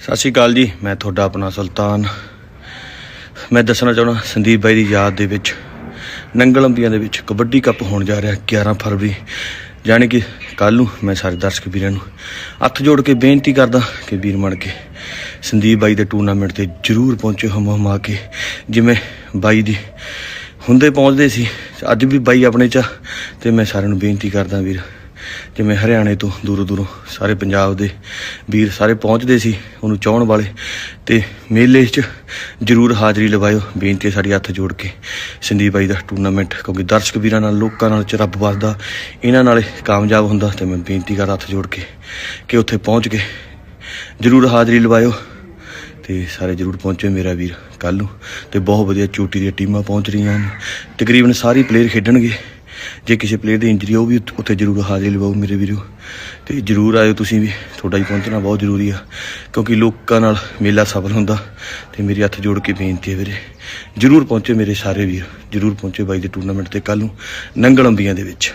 ਸਤਿ ਸ਼੍ਰੀ ਅਕਾਲ ਜੀ, ਮੈਂ ਤੁਹਾਡਾ ਆਪਣਾ ਸੁਲਤਾਨ। ਮੈਂ ਦੱਸਣਾ ਚਾਹੁੰਦਾ, ਸੰਦੀਪ ਬਾਈ ਦੀ ਯਾਦ ਦੇ ਵਿੱਚ ਨੰਗਲ ਦੇ ਵਿੱਚ ਕਬੱਡੀ ਕੱਪ ਹੋਣ ਜਾ ਰਿਹਾ 11 ਫਰਵਰੀ। ਯਾਨੀ ਕਿ ਕੱਲ ਨੂੰ ਮੈਂ ਸਾਰੇ ਦਰਸ਼ਕ ਵੀਰਾਂ ਨੂੰ ਹੱਥ ਜੋੜ ਕੇ ਬੇਨਤੀ ਕਰਦਾ ਕਿ ਵੀਰ ਬਣ ਕੇ ਸੰਦੀਪ ਬਾਈ ਦੇ ਟੂਰਨਾਮੈਂਟ ਤੇ ਜਰੂਰ ਪਹੁੰਚੋ ਹਮ ਹਮਾ ਕੇ। ਜਿਵੇਂ ਬਾਈ ਦੀ ਹੁੰਦੇ ਪਹੁੰਚਦੇ ਸੀ, ਅੱਜ ਵੀ ਬਾਈ ਆਪਣੇ ਚ ਆ, ਤੇ ਮੈਂ ਸਾਰਿਆਂ ਨੂੰ ਬੇਨਤੀ ਕਰਦਾ ਵੀਰ। ਜਿਵੇਂ ਹਰਿਆਣੇ ਤੋਂ ਦੂਰੋਂ ਦੂਰੋਂ ਸਾਰੇ ਪੰਜਾਬ ਦੇ ਵੀਰ ਸਾਰੇ ਪਹੁੰਚਦੇ ਸੀ ਉਹਨੂੰ ਚਾਹਣ ਵਾਲੇ ਤੇ ਮੇਲੇ 'ਚ ਜਰੂਰ ਹਾਜ਼ਰੀ ਲਵਾਇਓ। ਬੇਨਤੀ ਸਾਡੀ ਹੱਥ ਜੋੜ ਕੇ ਸੰਦੀਪ ਬਾਈ ਦਾ ਟੂਰਨਾਮੈਂਟ ਕਿਉਂਕਿ ਦਰਸ਼ਕ ਵੀਰਾਂ ਨਾਲ, ਲੋਕਾਂ ਨਾਲ, ਚ ਰੱਬ ਵੱਸਦਾ, ਇਹਨਾਂ ਨਾਲ ਕਾਮਯਾਬ ਹੁੰਦਾ ਤੇ ਮੈਂ ਬੇਨਤੀ ਕਰ ਹੱਥ ਜੋੜ ਕੇ ਕਿ ਉੱਥੇ ਪਹੁੰਚ ਕੇ ਜਰੂਰ ਹਾਜ਼ਰੀ ਲਵਾਇਓ ਤੇ ਸਾਰੇ ਜਰੂਰ ਪਹੁੰਚੋ ਮੇਰਾ ਵੀਰ ਕੱਲ ਨੂੰ ਤੇ ਬਹੁਤ ਵਧੀਆ ਚੋਟੀ ਦੀਆਂ ਟੀਮਾਂ ਪਹੁੰਚ ਰਹੀਆਂ ਨੇ ਤਕਰੀਬਨ ਸਾਰੇ ਪਲੇਅਰ ਖੇਡਣਗੇ। ਜੇ ਕਿਸੇ ਪਲੇਅਰ ਦੀ ਇੰਜਰੀ ਉਹ ਵੀ ਉੱਥੇ- ਜਰੂਰ ਹਾਜ਼ਰੀ ਲਵਾਓ ਮੇਰੇ ਵੀਰੋ। ਤੇ ਜਰੂਰ ਆਇਓ ਤੁਸੀਂ ਵੀ, ਤੁਹਾਡਾ ਹੀ ਪਹੁੰਚਣਾ ਬਹੁਤ ਜ਼ਰੂਰੀ ਆ। ਕਿਉਂਕਿ ਲੋਕਾਂ ਨਾਲ ਮੇਲਾ ਸਫਲ ਹੁੰਦਾ, ਤੇ ਮੇਰੀ ਹੱਥ ਜੋੜ ਕੇ ਬੇਨਤੀ ਹੈ ਵੀਰੇ। ਜਰੂਰ ਪਹੁੰਚੋ ਮੇਰੇ ਸਾਰੇ ਵੀਰ, ਜਰੂਰ ਪਹੁੰਚੋ ਬਾਈ ਦੇ ਟੂਰਨਾਮੈਂਟ ਤੇ ਕੱਲ ਨੂੰ ਨੰਗਲ ਅੰਬੀਆਂ ਦੇ ਵਿੱਚ।